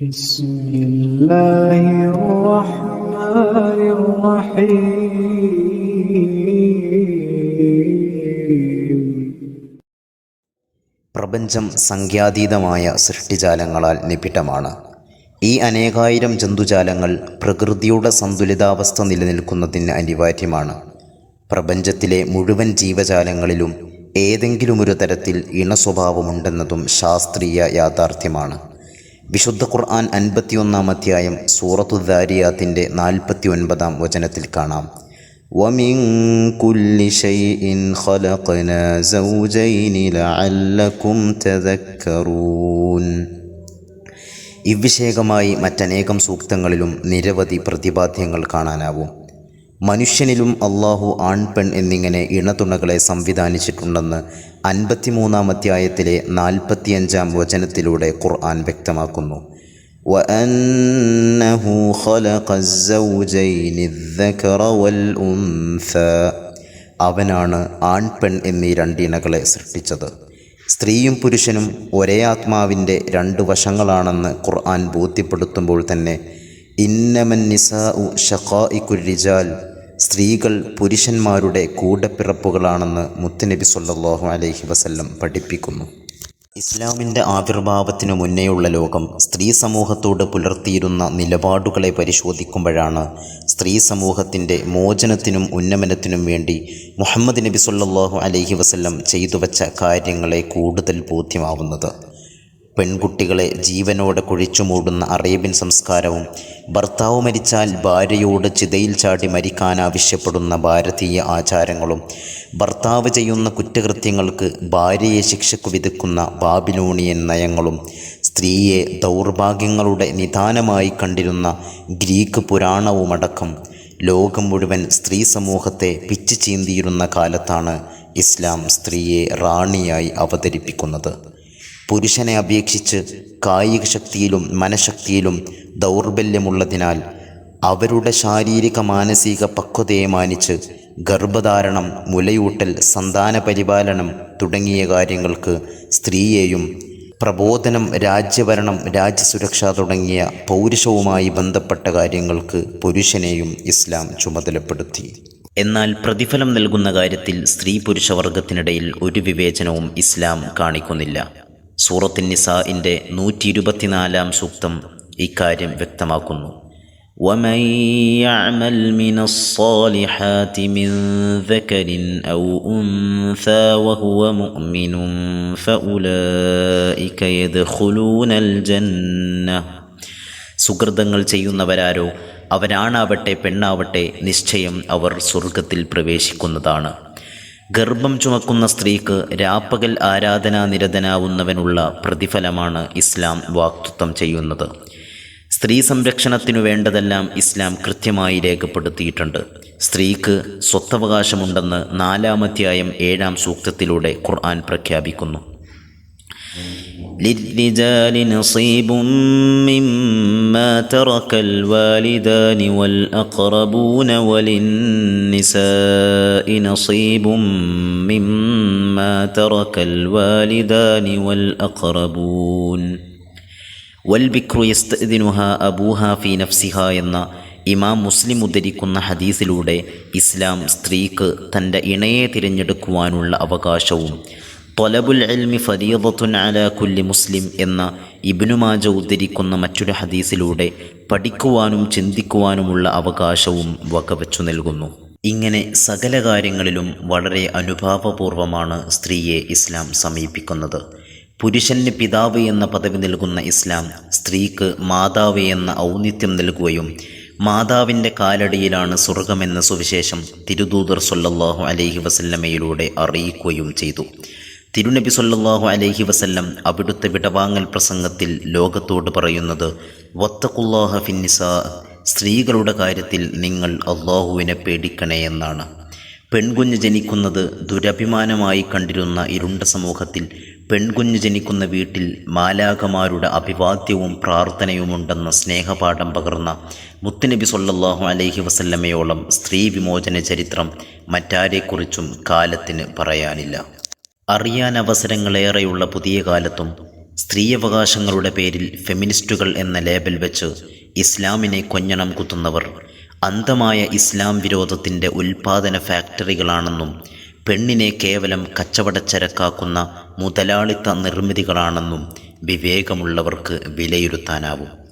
بسم الله الرحمن الرحيم പ്രപഞ്ചം സംഖ്യാതീതമായ സൃഷ്ടിജാലങ്ങളാൽ നിബിഡമാണ് ഈ അനേകായിരം ജന്തുജാലങ്ങൾ പ്രകൃതിയുടെ സന്തുലിതാവസ്ഥ നിലനിൽക്കുന്നതിന് അനിവാര്യമാണ് പ്രപഞ്ചത്തിലെ മുഴുവൻ ജീവജാലങ്ങളിലും ഏതെങ്കിലുമൊരു തരത്തിൽ ഇണസ്വഭാവമുണ്ടെന്നതും ശാസ്ത്രീയ യാഥാർത്ഥ്യമാണ് വിശുദ്ധ ഖുർആൻ അൻപത്തിയൊന്നാം അധ്യായം സൂറത്തുദാരിയാത്തിൻ്റെ നാൽപ്പത്തി ഒൻപതാം വചനത്തിൽ കാണാം ومن كل شيء خلقنا زوجين لعلكم تذكرون ഇവിഷേകമായി മറ്റനേകം സൂക്തങ്ങളിലും നിരവധി പ്രതിപാദ്യങ്ങൾ കാണാനാവും മനുഷ്യനിലും അള്ളാഹു ആൺപെൺ എന്നിങ്ങനെ ഇണതുണകളെ സംവിധാനിച്ചിട്ടുണ്ടെന്ന് അൻപത്തിമൂന്നാം അധ്യായത്തിലെ നാൽപ്പത്തിയഞ്ചാം വചനത്തിലൂടെ ഖുർആൻ വ്യക്തമാക്കുന്നു. അവനാണ് ആൺപെൺ എന്നീ രണ്ടിണകളെ സൃഷ്ടിച്ചത്. സ്ത്രീയും പുരുഷനും ഒരേ ആത്മാവിന്റെ രണ്ട് വശങ്ങളാണെന്ന് ഖുർആൻ ബോധ്യപ്പെടുത്തുമ്പോൾ തന്നെ ഇന്നമൻ നിസാ ഉ ഷഖാഇക്കുരിജാൽ സ്ത്രീകൾ പുരുഷന്മാരുടെ കൂടപ്പിറപ്പുകളാണെന്ന് മുത്തുനബി സല്ലല്ലാഹു അലൈഹി വസല്ലം പഠിപ്പിക്കുന്നു. ഇസ്ലാമിന്റെ ആവിർഭാവത്തിനു മുന്നേയുള്ള ലോകം സ്ത്രീ സമൂഹത്തോട് പുലർത്തിയിരുന്ന നിലപാടുകളെ പരിശോധിക്കുമ്പോഴാണ് സ്ത്രീ സമൂഹത്തിന്റെ മോചനത്തിനും ഉന്നമനത്തിനും വേണ്ടി മുഹമ്മദ് നബി സല്ലല്ലാഹു അലൈഹി വസല്ലം ചെയ്തു വച്ച കാര്യങ്ങളെ കൂടുതൽ ബോധ്യമാവുന്നത്. പെൺകുട്ടികളെ ജീവനോടെ കുഴിച്ചു മൂടുന്ന അറേബ്യൻ സംസ്കാരവും ഭർത്താവ് മരിച്ചാൽ ഭാര്യയോട് ചിതയിൽ ചാടി മരിക്കാൻ ആവശ്യപ്പെടുന്ന ഭാരതീയ ആചാരങ്ങളും ഭർത്താവ് ചെയ്യുന്ന കുറ്റകൃത്യങ്ങൾക്ക് ഭാര്യയെ ശിക്ഷയ്ക്ക് വിതക്കുന്ന ബാബിലോണിയൻ നയങ്ങളും സ്ത്രീയെ ദൗർഭാഗ്യങ്ങളുടെ നിദാനമായി കണ്ടിരുന്ന ഗ്രീക്ക് പുരാണവുമടക്കം ലോകം മുഴുവൻ സ്ത്രീ സമൂഹത്തെ പിച്ചു ചീന്തിയിരുന്ന കാലത്താണ് ഇസ്ലാം സ്ത്രീയെ റാണിയായി അവതരിപ്പിക്കുന്നത്. പുരുഷനെ അപേക്ഷിച്ച് കായിക ശക്തിയിലും മനഃശക്തിയിലും ദൗർബല്യമുള്ളതിനാൽ അവരുടെ ശാരീരിക മാനസിക പക്വതയെ മാനിച്ച് ഗർഭധാരണം മുലയൂട്ടൽ സന്താന പരിപാലനം തുടങ്ങിയ കാര്യങ്ങൾക്ക് സ്ത്രീയെയും പ്രബോധനം രാജ്യഭരണം രാജ്യസുരക്ഷ തുടങ്ങിയ പൗരുഷവുമായി ബന്ധപ്പെട്ട കാര്യങ്ങൾക്ക് പുരുഷനെയും ഇസ്ലാം ചുമതലപ്പെടുത്തി. എന്നാൽ പ്രതിഫലം നൽകുന്ന കാര്യത്തിൽ സ്ത്രീ പുരുഷ വർഗത്തിനിടയിൽ ഒരു വിവേചനവും ഇസ്ലാം കാണിക്കുന്നില്ല. സൂറത്തിൻ നിസാഇൻ്റെ നൂറ്റി ഇരുപത്തിനാലാം സൂക്തം ഇക്കാര്യം വ്യക്തമാക്കുന്നു ومن يعمل من الصالحات من ذكر أو أنثى وهو مؤمن فأولئك يدخلون الجنة സുഹൃതങ്ങൾ ചെയ്യുന്നവരാരോ അവരാണാവട്ടെ പെണ്ണാവട്ടെ നിശ്ചയം അവർ സ്വർഗത്തിൽ പ്രവേശിക്കുന്നതാണ് ഗർഭം ചുമക്കുന്ന സ്ത്രീക്ക് രാപ്പകൽ ആരാധനാ നിരതനാവുന്നവനുള്ള പ്രതിഫലമാണ് ഇസ്ലാം വാക്തത്വം ചെയ്യുന്നത്. സ്ത്രീ സംരക്ഷണത്തിനു വേണ്ടതെല്ലാം ഇസ്ലാം കൃത്യമായി രേഖപ്പെടുത്തിയിട്ടുണ്ട്. സ്ത്രീക്ക് സ്വത്തവകാശമുണ്ടെന്ന് നാലാമധ്യായം ഏഴാം സൂക്തത്തിലൂടെ ഖുർആൻ പ്രഖ്യാപിക്കുന്നു. للرجال نصيب مما ترك الوالدان والأقربون وللنساء نصيب مما ترك الوالدان والأقربون വൽബിക്രു യസ്തദിനുഹ അബൂഹ ഫി നഫ്സിഹ എന്ന ഇമാം മുസ്ലിം ഉദ്ധരിക്കുന്ന ഹദീസിലൂടെ ഇസ്ലാം സ്ത്രീക്ക് തൻ്റെ ഇണയെ തിരഞ്ഞെടുക്കുവാനുള്ള അവകാശവും തൊലബുൽ അൽമി ഫരീദത്തുൻ അല കുല്ലി മുസ്ലിം എന്ന ഇബ്നുമാജ ഉദ്ധരിക്കുന്ന മറ്റൊരു ഹദീസിലൂടെ പഠിക്കുവാനും ചിന്തിക്കുവാനുമുള്ള അവകാശവും വകവച്ചു നൽകുന്നു. ഇങ്ങനെ സകല കാര്യങ്ങളിലും വളരെ അനുഭാവപൂർവമാണ് സ്ത്രീയെ ഇസ്ലാം സമീപിക്കുന്നത്. പുരുഷന് പിതാവ് എന്ന പദവി നൽകുന്ന ഇസ്ലാം സ്ത്രീക്ക് മാതാവ് എന്ന ഔന്നിത്യം നൽകുകയും മാതാവിന്റെ കാലടിയിലാണ് സ്വർഗമെന്ന സുവിശേഷം തിരുദൂതർ സൊല്ലാഹു അലൈഹി വസല്ലമയിലൂടെ അറിയിക്കുകയും ചെയ്തു. തിരുനബി സല്ലാഹു അലൈഹി വസല്ലം അവിടുത്തെ വിടവാങ്ങൽ പ്രസംഗത്തിൽ ലോകത്തോട് പറയുന്നത് വത്തഖുല്ലാഹ ഫിന്നിസ സ്ത്രീകളുടെ കാര്യത്തിൽ നിങ്ങൾ അള്ളാഹുവിനെ പേടിക്കണേ എന്നാണ്. പെൺകുഞ്ഞ് ജനിക്കുന്നത് ദുരഭിമാനമായി കണ്ടിരുന്ന ഇരുണ്ട സമൂഹത്തിൽ പെൺകുഞ്ഞ് ജനിക്കുന്ന വീട്ടിൽ മാലാഖമാരുടെ അഭിവാദ്യവും പ്രാർത്ഥനയുമുണ്ടെന്ന സ്നേഹപാഠം പകർന്ന മുത്തുനബി സല്ലല്ലാഹു അലൈഹി വസല്ലമയോളം സ്ത്രീ വിമോചന ചരിത്രം മറ്റാരെക്കുറിച്ചും കാലത്തിന് പറയാനില്ല. അറിയാൻ അവസരങ്ങളേറെയുള്ള പുതിയ കാലത്തും സ്ത്രീയവകാശങ്ങളുടെ പേരിൽ ഫെമിനിസ്റ്റുകൾ എന്ന ലേബൽ വെച്ച് ഇസ്ലാമിനെ കൊഞ്ഞണം കുത്തുന്നവർ അന്ധമായ ഇസ്ലാം വിരോധത്തിന്റെ ഉൽപാദന ഫാക്ടറികളാണെന്നും പെണ്ണിനെ കേവലം കച്ചവടച്ചരക്കാക്കുന്ന മുതലാളിത്ത നിർമ്മിതികളാണെന്നും വിവേകമുള്ളവർക്ക് വിലയിരുത്താനാവും.